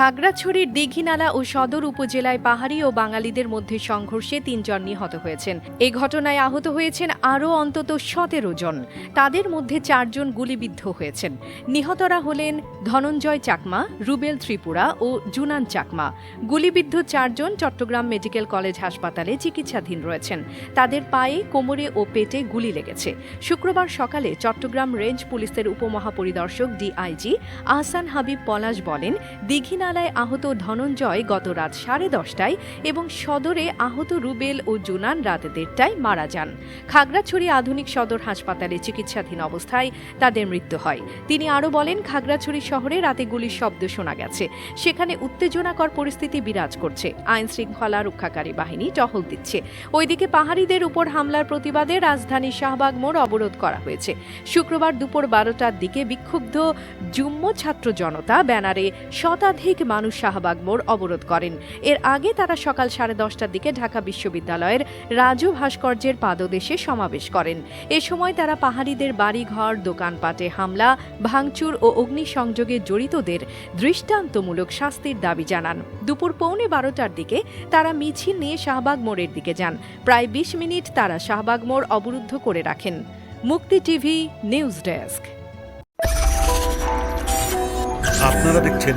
খাগড়াছড়ির দীঘিনালা ও সদর উপজেলায় পাহাড়ি ও বাঙালিদের মধ্যে সংঘর্ষে তিনজন নিহত হয়েছেন। এই ঘটনায় আহত হয়েছেন আরও অন্তত সতেরো জন। তাদের মধ্যে চারজন গুলিবিদ্ধ হয়েছেন। নিহতরা হলেন ধনঞ্জয় চাকমা, রুবেল ত্রিপুরা ও জুনান চাকমা। গুলিবিদ্ধ চারজন চট্টগ্রাম মেডিকেল কলেজ হাসপাতালে চিকিৎসাধীন রয়েছেন। তাদের পায়ে, কোমরে ও পেটে গুলি লেগেছে। শুক্রবার সকালে চট্টগ্রাম রেঞ্জ পুলিশের উপমহাপরিদর্শক ডিআইজি আহসান হাবিব পলাশ বলেন দীঘিনালায় আহত ধনঞ্জয় গত রাত সাড়ে দশটায় এবং সদরে আহত রুবেল ও জুনান রাত দেড়টায় মারা যান। খাগড়াছড়ি আধুনিক সদর হাসপাতালে চিকিৎসাধীন অবস্থায় তাদের মৃত্যু হয়। তিনি আরও বলেন, খাগড়াছড়ি শহরে রাতে গুলির শব্দ শোনা গেছে। সেখানে উত্তেজনাকর পরিস্থিতি বিরাজ করছে। আইন শৃঙ্খলা রক্ষাকারী বাহিনী টহল দিচ্ছে। ওইদিকে পাহাড়িদের উপর হামলার প্রতিবাদে রাজধানী শাহবাগ মোড় অবরোধ করা হয়েছে। শুক্রবার দুপুর বারোটার দিকে বিক্ষুব্ধ যুম্ম ছাত্র জনতা ব্যানারে শতাধিক মানুষ শাহবাগ মোড় অবরোধ করেন। এর আগে তারা সকাল সাড়ে দশটার দিকে ঢাকা বিশ্ববিদ্যালয়ের রাজু ভাস্কর্যের পাদদেশে সমাবেশ করেন। এ সময় তারা পাহাড়িদের বাড়িঘর, দোকানপাটে হামলা, ভাঙচুর ও অগ্নিসংযোগে জড়িতদের দৃষ্টান্তমূলক শাস্তির দাবি জানান। দুপুর পৌনে বারোটার দিকে তারা মিছিল নিয়ে শাহবাগ মোড়ের দিকে যান। প্রায় বিশ মিনিট তারা শাহবাগ মোড় অবরুদ্ধ করে রাখেন। মুক্তি টিভি নিউজ ডেস্ক। আপনারা দেখছেন